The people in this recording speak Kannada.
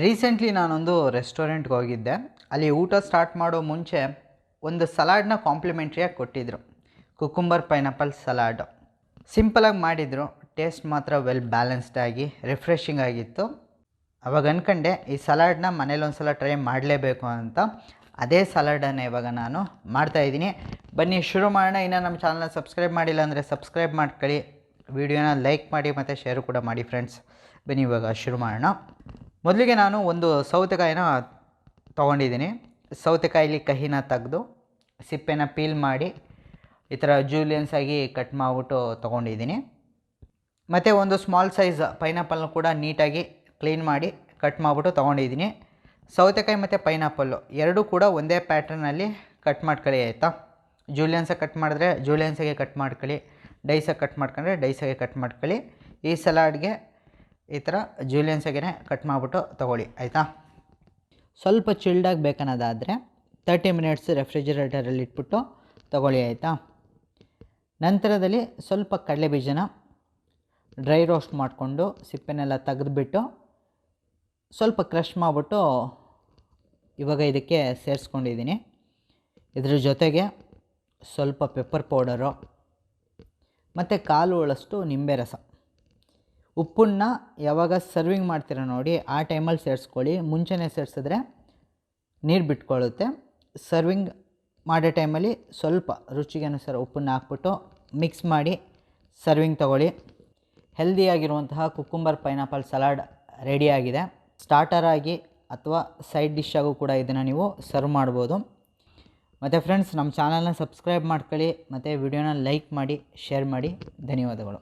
ರೀಸೆಂಟ್ಲಿ ನಾನೊಂದು ರೆಸ್ಟೋರೆಂಟ್ಗೆ ಹೋಗಿದ್ದೆ. ಅಲ್ಲಿ ಊಟ ಸ್ಟಾರ್ಟ್ ಮಾಡೋ ಮುಂಚೆ ಒಂದು ಸಲಾಡ್ನ ಕಾಂಪ್ಲಿಮೆಂಟ್ರಿಯಾಗಿ ಕೊಟ್ಟಿದ್ದರು ಕುಕುಂಬರ್ ಪೈನಾಪಲ್ ಸಲಾಡ್ ಸಿಂಪಲಾಗಿ ಮಾಡಿದರು. ಟೇಸ್ಟ್ ಮಾತ್ರ ವೆಲ್ ಬ್ಯಾಲೆನ್ಸ್ಡ್ ಆಗಿ ರಿಫ್ರೆಶಿಂಗ್ ಆಗಿತ್ತು. ಅವಾಗ ಅಂದ್ಕೊಂಡೆ ಈ ಸಲಾಡ್ನ ಮನೇಲಿ ಒಂದು ಸಲ ಟ್ರೈ ಮಾಡಲೇಬೇಕು ಅಂತ. ಅದೇ ಸಲಾಡನ್ನು ಇವಾಗ ನಾನು ಮಾಡ್ತಾಯಿದ್ದೀನಿ ಬನ್ನಿ, ಶುರು ಮಾಡೋಣ. ಇನ್ನು ನಮ್ಮ ಚಾನಲ್ನ ಸಬ್ಸ್ಕ್ರೈಬ್ ಮಾಡಿಲ್ಲ ಅಂದರೆ ಸಬ್ಸ್ಕ್ರೈಬ್ ಮಾಡ್ಕೊಳ್ಳಿ. ವಿಡಿಯೋನ ಲೈಕ್ ಮಾಡಿ ಮತ್ತು ಶೇರ್ ಕೂಡ ಮಾಡಿ ಫ್ರೆಂಡ್ಸ್ ಬನ್ನಿ, ಇವಾಗ ಶುರು ಮಾಡೋಣ. ಮೊದಲಿಗೆ ನಾನು ಒಂದು ಸೌತೆಕಾಯಿನ ತೊಗೊಂಡಿದ್ದೀನಿ. ಸೌತೆಕಾಯಲ್ಲಿ ಕಹಿನ ತೆಗೆದು, ಸಿಪ್ಪೆನ ಪೀಲ್ ಮಾಡಿ, ಈ ಥರ ಜೂಲಿಯನ್ಸ್ ಆಗಿ ಕಟ್ ಮಾಡಿಬಿಟ್ಟು ತೊಗೊಂಡಿದ್ದೀನಿ. ಮತ್ತು ಒಂದು ಸ್ಮಾಲ್ ಸೈಜ್ ಪೈನಾಪಲ್ನ ಕೂಡ ನೀಟಾಗಿ ಕ್ಲೀನ್ ಮಾಡಿ ಕಟ್ ಮಾಡಿಬಿಟ್ಟು ತೊಗೊಂಡಿದ್ದೀನಿ. ಸೌತೆಕಾಯಿ ಮತ್ತು ಪೈನಾಪಲ್ಲು ಎರಡೂ ಕೂಡ ಒಂದೇ ಪ್ಯಾಟ್ರನಲ್ಲಿ ಕಟ್ ಮಾಡ್ಕೊಳ್ಳಿ, ಆಯಿತಾ? ಜೂಲಿಯನ್ಸಾಗಿ ಕಟ್ ಮಾಡಿದ್ರೆ ಜೂಲಿಯನ್ಸಾಗೆ ಕಟ್ ಮಾಡ್ಕೊಳ್ಳಿ ಡೈಸಾಗಿ ಕಟ್ ಮಾಡ್ಕೊಂಡ್ರೆ ಡೈಸಾಗೆ ಕಟ್ ಮಾಡ್ಕೊಳ್ಳಿ. ಈ ಸಲಾಡ್ಗೆ ಈ ಥರ ಜೂಲಿಯನ್ಸಾಗೆ ಕಟ್ ಮಾಡಿಬಿಟ್ಟು ತೊಗೊಳ್ಳಿ, ಆಯಿತಾ? ಸ್ವಲ್ಪ ಚಿಲ್ಡಾಗಿ ಬೇಕನ್ನೋದಾದರೆ ತರ್ಟಿ ಮಿನಿಟ್ಸ್ ರೆಫ್ರಿಜಿರೇಟರಲ್ಲಿ ಇಟ್ಬಿಟ್ಟು ತೊಗೊಳ್ಳಿ, ಆಯಿತಾ? ನಂತರದಲ್ಲಿ ಸ್ವಲ್ಪ ಕಡಲೆ ಬೀಜನ ಡ್ರೈ ರೋಸ್ಟ್ ಮಾಡಿಕೊಂಡು ಸಿಪ್ಪೆನೆಲ್ಲ ತೆಗೆದುಬಿಟ್ಟು ಸ್ವಲ್ಪ ಕ್ರಷ್ ಮಾಡಿಬಿಟ್ಟು ಇವಾಗ ಇದಕ್ಕೆ ಸೇರಿಸ್ಕೊಂಡಿದ್ದೀನಿ. ಇದ್ರ ಜೊತೆಗೆ ಸ್ವಲ್ಪ ಪೆಪ್ಪರ್ ಪೌಡರು ಮತ್ತು ಕಾಲು ಒಳಷ್ಟು ನಿಂಬೆ ರಸ. ಉಪ್ಪನ್ನ ಯಾವಾಗ ಸರ್ವಿಂಗ್ ಮಾಡ್ತೀರ ನೋಡಿ, ಆ ಟೈಮಲ್ಲಿ ಸೇರಿಸ್ಕೊಳ್ಳಿ. ಮುಂಚೆನೇ ಸೇರಿಸಿದ್ರೆ ನೀರು ಬಿಟ್ಕೊಳ್ಳುತ್ತೆ. ಸರ್ವಿಂಗ್ ಮಾಡೋ ಟೈಮಲ್ಲಿ ಸ್ವಲ್ಪ ರುಚಿಗೆ ಅನುಸಾರ ಉಪ್ಪನ್ನು ಹಾಕ್ಬಿಟ್ಟು ಮಿಕ್ಸ್ ಮಾಡಿ ಸರ್ವಿಂಗ್ ತೊಗೊಳ್ಳಿ. ಹೆಲ್ದಿಯಾಗಿರುವಂತಹ ಕುಕ್ಕುಂಬರ್ ಪೈನಾಪಲ್ ಸಲಾಡ್ ರೆಡಿಯಾಗಿದೆ ಸ್ಟಾರ್ಟರ್ ಆಗಿ ಅಥವಾ ಸೈಡ್ ಡಿಶ್ ಕೂಡ ಇದನ್ನು ನೀವು ಸರ್ವ್ ಮಾಡ್ಬೋದು. ಮತ್ತು ಫ್ರೆಂಡ್ಸ್ ನಮ್ಮ ಚಾನಲ್ನ ಸಬ್ಸ್ಕ್ರೈಬ್ ಮಾಡ್ಕೊಳ್ಳಿ. ಮತ್ತು ವಿಡಿಯೋನ ಲೈಕ್ ಮಾಡಿ ಶೇರ್ ಮಾಡಿ. ಧನ್ಯವಾದಗಳು.